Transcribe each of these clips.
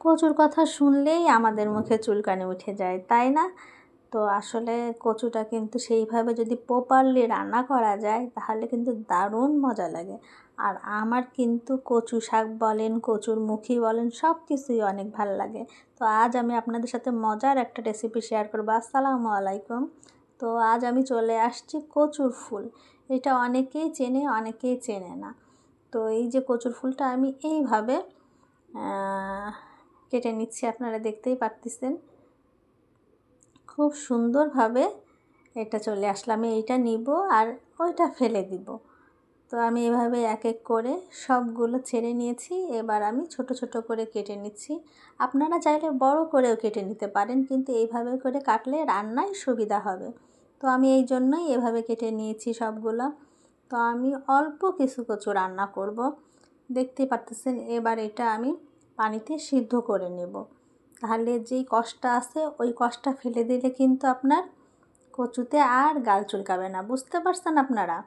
কচুর কথা শুনলেই আমাদের মুখে চুলকানি উঠে যায়, তাই না? তো আসলে কচুটা কিন্তু সেইভাবে যদি প্রপারলি রান্না করা যায়, তাহলে কিন্তু দারুণ মজা লাগে। আর আমার কিন্তু কচু শাক বলেন, কচুর মুখী বলেন সব কিছুই অনেক ভালো লাগে। তো আজ আমি আপনাদের সাথে মজার একটা রেসিপি শেয়ার করব। আসসালামু আলাইকুম। তো আজ আমি চলে আসছি কচুর ফুল। এটা অনেকেই চেনে অনেকেই চেনে না। তো এই যে কচুর ফুলটা আমি এইভাবে কেটে নিচ্ছি, আপনারা দেখতেই পারতেছেন। খুব সুন্দরভাবে এটা চলে আসলাম এইটা নিব আর ওইটা ফেলে দিব। তো আমি এভাবে এক এক করে সবগুলো ছেড়ে নিয়েছি। এবার আমি ছোট ছোট করে কেটে নিচ্ছি। আপনারা চাইলে বড় করেও কেটে নিতে পারেন, কিন্তু এইভাবে করে কাটলে রান্নায় সুবিধা হবে। তো আমি এই জন্যই এভাবে কেটে নিয়েছি সবগুলো। তো আমি অল্প কিছু কচু রান্না করব। দেখতে পারতেছেন, এবার এটা আমি পানিতে সিদ্ধ করে নেব। তাহলে যেই কষ্টটা আছে, ওই কষ্টটা ফেলে দিলে কিন্তু আপনার কচুতে আর গাল চুলকাবে না। বুঝতে পারছেন আপনারা?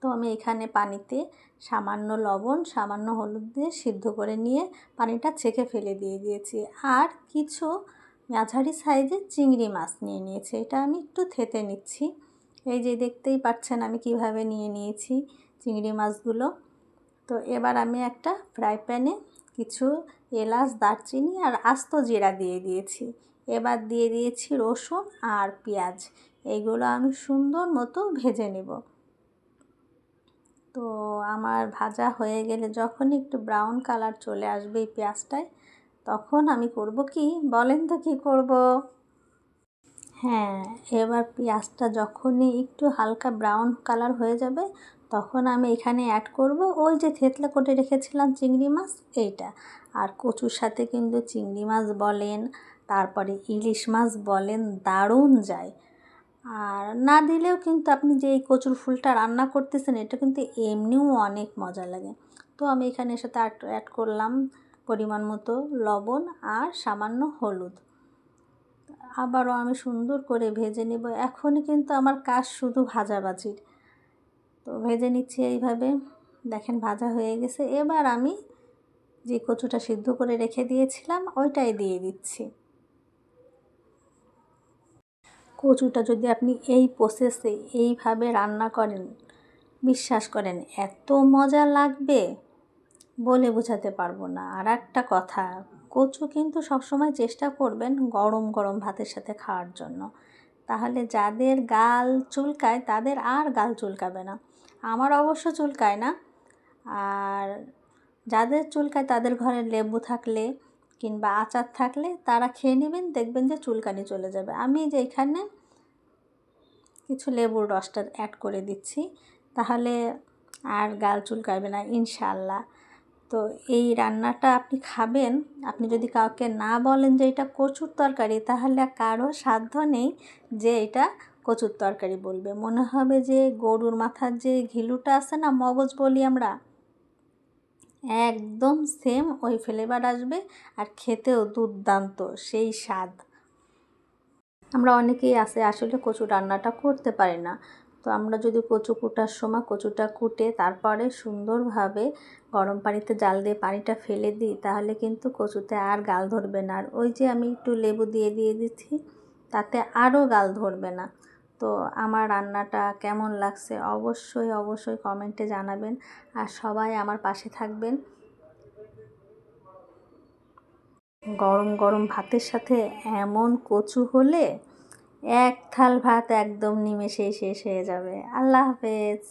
তো আমি এখানে পানিতে সামান্য লবণ, সামান্য হলুদ দিয়ে সিদ্ধ করে নিয়ে পানিটা ছেঁকে ফেলে দিয়ে দিয়েছি। আর কিছু মাঝারি সাইজের চিংড়ি মাছ নিয়ে নিয়েছি। এটা আমি একটু থেতে নিচ্ছি। এই যে দেখতেই পাচ্ছেন আমি কীভাবে নিয়ে নিয়েছি চিংড়ি মাছগুলো। তো এবার আমি একটা ফ্রাই প্যানে কিছু এলাচ, দারচিনি আর আস্ত জিরা দিয়ে দিয়েছি। এবার দিয়ে দিয়েছি রসুন আর পেঁয়াজ। এইগুলো আমি সুন্দর মতো ভেজে নেব। তো আমার ভাজা হয়ে গেলে যখন একটু ব্রাউন কালার চলে আসবে এই পেঁয়াজটায়, তখন আমি করব কি? বলেন তো কী করব? হ্যাঁ এবার পেঁয়াজটা যখনই একটু হালকা ব্রাউন কালার হয়ে যাবে তখন আমি এখানে অ্যাড করব। ওই যে থেতলা করে রেখেছিলাম চিংড়ি মাছ, এইটা। আর কচুর সাথে কিন্তু চিংড়ি মাছ বলেন, তারপরে ইলিশ মাছ বলেন, দারুণ যায়। আর না দিলেও কিন্তু আপনি যে এই কচুর ফুলটা রান্না করতেছেন, এটা কিন্তু এমনিও অনেক মজা লাগে। তো আমি এখানে সাথে অ্যাড করলাম পরিমাণ মতো লবণ আর সামান্য হলুদ। আবারও আমি সুন্দর করে ভেজে নেব। এখনই কিন্তু আমার কাজ শুধু ভাজাভাজির। তো ভেজে নিচ্ছি এইভাবে। দেখেন ভাজা হয়ে গেছে। এবার আমি যে কচুটা সিদ্ধ করে রেখে দিয়েছিলাম, ওইটাই দিয়ে দিচ্ছি। কচুটা যদি আপনি এই প্রসেসে এইভাবে রান্না করেন, বিশ্বাস করেন, এত মজা লাগবে বলে বোঝাতে পারব না। আর একটা কথা, কচু কিন্তু সবসময় চেষ্টা করবেন গরম গরম ভাতের সাথে খাওয়ার জন্য। তাহলে যাদের গাল চুলকায়, তাদের আর গাল চুলকাবে না। আমার অবশ্য চুলকায় না। আর যাদের চুলকায় তাদের ঘরে লেবু থাকলে কিংবা আচার থাকলে তারা খেয়ে নেবেন, দেখবেন যে চুলকানি চলে যাবে। আমি যে এখানে কিছু লেবুর রসটা অ্যাড করে দিচ্ছি। তাহলে আর গাল চুলকাবে না ইনশাল্লাহ তো এই রান্নাটা আপনি খাবেন। আপনি যদি কাউকে না বলেন যে এটা কচুর তরকারি, তাহলে কারও সাধ্য নেই যে এটা কচুর তরকারি বলবে। মনে হবে যে গরুর মাথার যে ঘিলুটা আছে না, মগজ বলি আমরা, একদম সেম ওই ফ্লেভার আসবে আর খেতেও দুর্দান্ত সেই স্বাদ। আমরা অনেকেই আছে, আসলে কচু রান্নাটা করতে পারি না। তো আমরা যদি কচু কুটার সময় কচুটা কুটে তারপরে সুন্দরভাবে গরম পানিতে জাল দিয়ে পানিটা ফেলে দিই, তাহলে কিন্তু কচুতে আর গাল ধরবে না। আর ওই যে আমি একটু লেবু দিয়ে দিয়ে দিচ্ছি, তাতে আরও গাল ধরবে না। তো আমার রান্নাটা কেমন লাগছে অবশ্যই অবশ্যই কমেন্টে জানাবেন। আর সবাই আমার পাশে থাকবেন। গরম গরম ভাতের সাথে এমন কচু হলে এক থাল ভাত একদম নিমেষেই শেষ হয়ে যাবে। আল্লাহ হাফেজ।